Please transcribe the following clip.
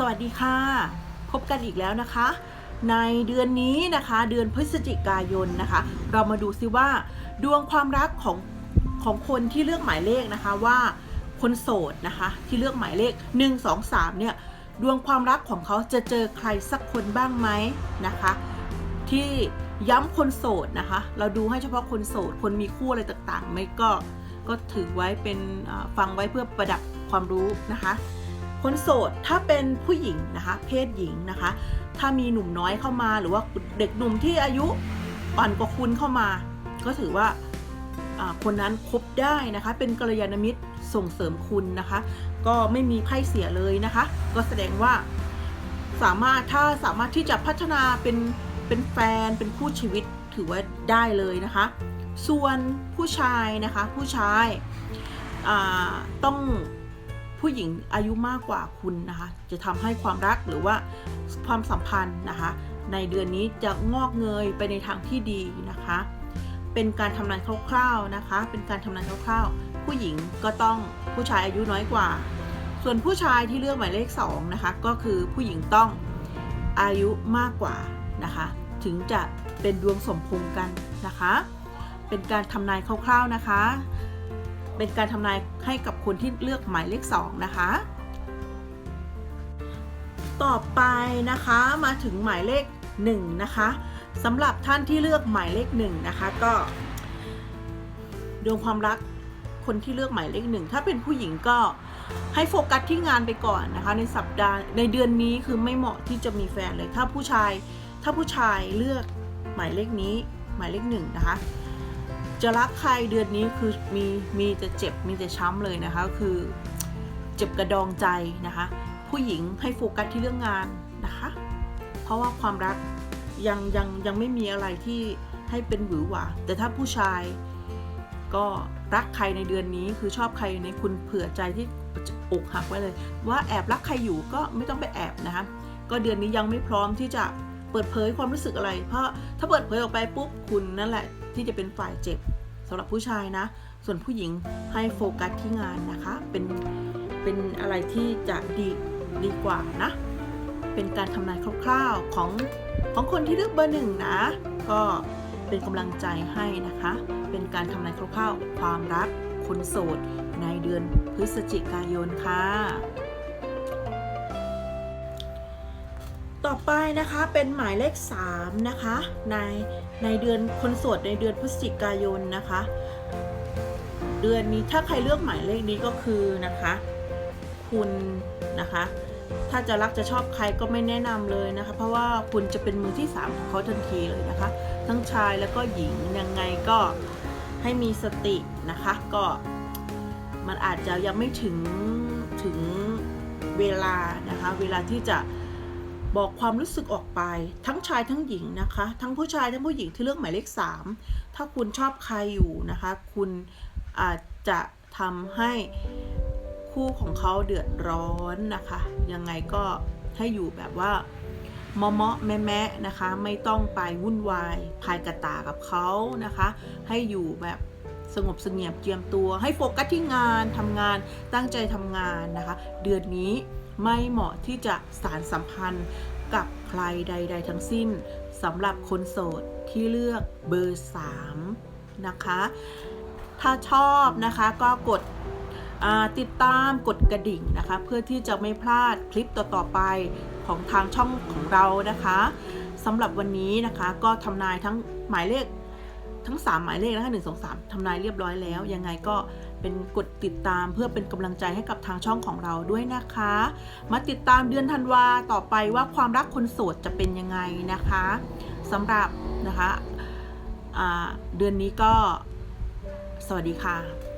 สวัสดีค่ะ พบกันอีกแล้วนะคะ ในเดือนนี้นะคะ เดือนพฤศจิกายนนะคะ เรามาดูซิว่า ดวงความรักของของคนที่เลือกหมายเลขนะคะว่าคนโสดนะคะ ที่เลือกหมายเลข 1 2 3 เนี่ย ดวงความรักของเขาจะเจอใครสักคนบ้างไหมนะคะ ที่ย้ำคนโสดนะคะ เราดูให้เฉพาะคนโสด คนมีคู่อะไรต่างๆ ไม่ก็ก็ถือไว้เป็นฟังไว้เพื่อประดับความรู้นะคะ คนโสดถ้าเป็นผู้หญิงนะคะ เพศหญิงนะคะ ถ้ามีหนุ่มน้อยเข้ามาหรือว่าเด็กหนุ่มที่อายุอ่อนกว่าคุณเข้ามา ก็ถือว่าคนนั้นคบได้นะคะ เป็นกัลยาณมิตรส่งเสริมคุณนะคะ ก็ไม่มีไพ่เสียเลยนะคะ ก็แสดงว่าสามารถถ้าสามารถที่จะพัฒนาเป็นเป็นแฟนเป็นคู่ชีวิตถือว่าได้เลยนะคะ ส่วนผู้ชายนะคะผู้ชายต้อง ผู้หญิงอายุมากกว่าคุณนะคะ จะทำให้ความรักหรือว่าความสัมพันธ์นะคะ ในเดือนนี้จะงอกเงยไปในทางที่ดีนะคะ เป็นการทำนายคร่าวๆนะคะ เป็นการทำนายคร่าวๆ ผู้หญิงก็ต้องผู้ชายอายุน้อยกว่า ส่วนผู้ชายที่เลือกหมายเลข2นะคะก็คือผู้หญิงต้องอายุมากกว่านะคะ ถึงจะเป็นดวงสมพงกันนะคะ เป็นการทำนายคร่าวๆนะคะ เป็นการทำนายให้กับคนที่เลือกหมายเลข 2 นะคะ ต่อไปนะคะมาถึงหมายเลข 1 นะคะสำหรับท่านที่เลือกหมายเลข 1 นะคะก็ดวงความรักคนที่เลือกหมายเลขหนึ่งถ้าเป็นผู้หญิงก็ให้โฟกัสที่งานไปก่อนนะคะ ในสัปดาห์ในเดือนนี้คือไม่เหมาะที่จะมีแฟนเลยถ้าผู้ชายถ้าผู้ชายเลือกหมายเลขนี้หมายเลขหนึ่งนะคะ จะรักใครเดือนนี้คือมีมีแต่เจ็บมีแต่ช้ำเลยนะคะ คือเจ็บกระดองใจนะคะ ผู้หญิงให้โฟกัสที่เรื่องงานนะคะ เพราะว่าความรักยังยังยังไม่มีอะไรที่ให้เป็นหวือหวาแต่ถ้าผู้ชายก็รักใครในเดือนนี้คือชอบใครในคุณเผื่อใจที่อกหักไว้เลย ว่าแอบรักใครอยู่ก็ไม่ต้องไปแอบนะคะ ก็เดือนนี้ยังไม่พร้อมที่จะเปิดเผยความรู้สึกอะไร เพราะถ้าเปิดเผยออกไปปุ๊บคุณนั่นแหละที่จะเป็นฝ่ายเจ็บ สำหรับผู้ชายนะ ส่วนผู้หญิงให้โฟกัสที่งานนะคะ เป็นเป็นอะไรที่จะดีดีกว่านะ เป็นการทำนายคร่าวๆของของคนที่เลือกเบอร์หนึ่งนะ ก็เป็นกำลังใจให้นะคะ เป็นการทำนายคร่าวๆความรักคนโสดในเดือนพฤศจิกายนค่ะ ต่อไปนะคะเป็นหมายเลข 3 นะคะ ในในเดือนคนโสดในเดือนพฤศจิกายนนะคะ เดือนนี้ถ้าใครเลือกหมายเลขนี้ก็คือนะคะ คุณนะคะ ถ้าจะรักจะชอบใครก็ไม่แนะนำเลยนะคะ เพราะว่าคุณจะเป็นมือที่สามของเขาทันทีเลยนะคะ ทั้งชายแล้วก็หญิงยังไงก็ให้มีสตินะคะก็มันอาจจะยังไม่ถึงถึงเวลานะคะ เวลาที่จะ บอกความรู้สึกออกไป ทั้งชายทั้งหญิงนะคะ ทั้งผู้ชายทั้งผู้หญิงที่เลือกหมายเลข 3 ถ้าคุณชอบใครอยู่นะคะ คุณอาจจะทำให้คู่ของเขาเดือดร้อนนะคะ ยังไงก็ให้อยู่แบบว่าเมาะเมะแม่แม่นะคะ ไม่ต้องไปวุ่นวายพายกระตากับเขานะคะ ให้อยู่แบบ สงบเสงี่ยมเจียมตัว ให้โฟกัสที่งานทำงานตั้งใจทำงานนะคะ เดือนนี้ไม่เหมาะที่จะสารสัมพันธ์กับใครใด ๆ ทั้งสิ้นสำหรับคนโสดที่เลือกเบอร์ 3 นะคะ ถ้าชอบนะคะก็กดติดตามกดกระดิ่งนะคะ เพื่อที่จะไม่พลาดคลิปต่อ ๆ ไปของทางช่องของเรานะคะสำหรับวันนี้นะคะก็ทำนายทั้งหมายเลข ทั้ง 3 หมายเลขนะคะ1 2 3ทำนายเรียบร้อยแล้ว ยังไงก็เป็นกดติดตามเพื่อเป็นกำลังใจให้กับทางช่องของเราด้วยนะคะ มาติดตามเดือนธันวาต่อไปว่าความรักคนโสดจะเป็นยังไงนะคะสำหรับนะคะเดือนนี้ก็ สวัสดีค่ะ